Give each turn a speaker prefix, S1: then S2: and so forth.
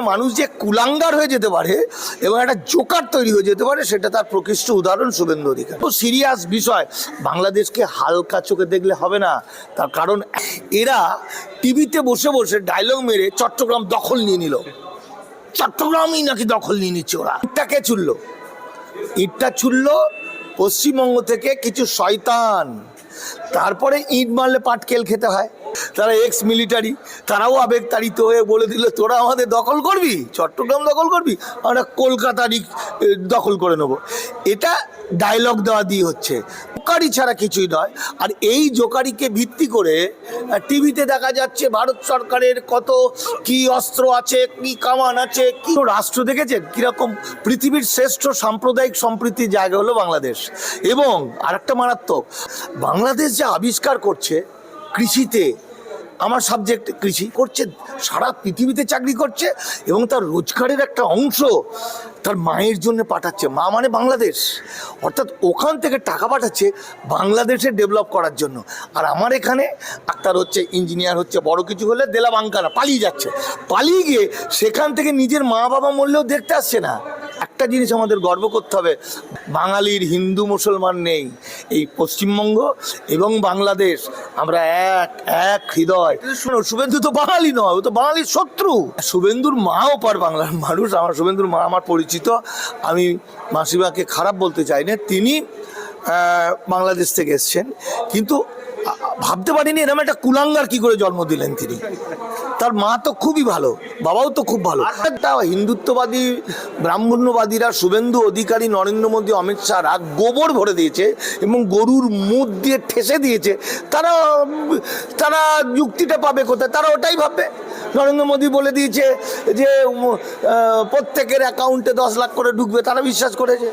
S1: মানুষ যে কুলাঙ্গার হয়ে যেতে পারে এবং একটা জোকার তৈরি হয়ে যেতে পারে, সেটা তার প্রকৃষ্ট উদাহরণ শুভেন্দু অধিকার। তো সিরিয়াস বিষয়, বাংলাদেশকে হালকা চোখে দেখলে হবে না। তার কারণ, এরা টিভিতে বসে বসে ডায়লগ মেরে চট্টগ্রাম দখল নিয়ে নিল। চট্টগ্রামই নাকি দখল নিয়ে নিচ্ছে ওরা। ইটটাকে ছুড়লো? ইটটা ছুড়লো পশ্চিমবঙ্গ থেকে কিছু শয়তান। তারপরে ইট মারলে পাটকেল খেতে হয়। তারা এক্স মিলিটারি তারাও আবেগতাড়িত হয়ে বলে দিল, তোরা আমাদের দখল করবি? চট্টগ্রাম দখল করবি? আমরা কলকাতারই দখল করে নেব। এটা ডায়লগ দেওয়া দিয়ে হচ্ছে। জোকারি ছাড়া কিছুই নয়। আর এই জোকারিকে ভিত্তি করে টিভিতে দেখা যাচ্ছে ভারত সরকারের কত, কি অস্ত্র আছে, কি কামান আছে, কি রাষ্ট্র দেখেছেন? কীরকম পৃথিবীর শ্রেষ্ঠ সাম্প্রদায়িক সম্প্রীতির জায়গা হলো বাংলাদেশ। এবং আরেকটা মারাত্মক, বাংলাদেশ যে আবিষ্কার করছে কৃষিতে, আমার সাবজেক্ট কৃষি করছে, সারা পৃথিবীতে চাকরি করছে এবং তার রোজগারের একটা অংশ তার মায়ের জন্য পাঠাচ্ছে। মা মানে বাংলাদেশ। অর্থাৎ ওখান থেকে টাকা পাঠাচ্ছে বাংলাদেশে ডেভেলপ করার জন্য। আর আমার এখানে ডাক্তার হচ্ছে ইঞ্জিনিয়ার হচ্ছে, বড় কিছু হলে দেলা বাঙ্কারা পালিয়ে যাচ্ছে। পালিয়ে গিয়ে সেখান থেকে নিজের মা বাবা মরলেও দেখতে আসছে না। একটা জিনিস আমাদের গর্ব করতে হবে, বাঙালির হিন্দু মুসলমান নেই। এই পশ্চিমবঙ্গ এবং বাংলাদেশ, আমরা এক এক হৃদয়। শোনো শুভেন্দু তো বাঙালি নয়, ও তো বাঙালির শত্রু। শুভেন্দুর মাও পার বাংলার মানুষ, আমার শুভেন্দুর মা আমার পরিচিত। আমি মাসিমাকে খারাপ বলতে চাই না, তিনি বাংলাদেশ থেকে এসছেন। কিন্তু ভাবতে পারিনি এরকম একটা কুলাঙ্গার কি করে জন্ম দিলেন তিনি। তার মা তো খুবই ভালো, বাবাও তো খুব ভালো। একটা হিন্দুত্ববাদী, ব্রাহ্মণ্যবাদীরা শুভেন্দু অধিকারী নরেন্দ্র মোদী, অমিত শাহরা গোবর ভরে দিয়েছে এবং গরুর মুখ দিয়ে ঠেসে দিয়েছে। তারা তারা যুক্তিটা পাবে কোথায়? তারা ওটাই ভাববে। নরেন্দ্র মোদী বলে দিয়েছে যে প্রত্যেকের অ্যাকাউন্টে দশ লাখ করে ঢুকবে, তারা বিশ্বাস করেছে।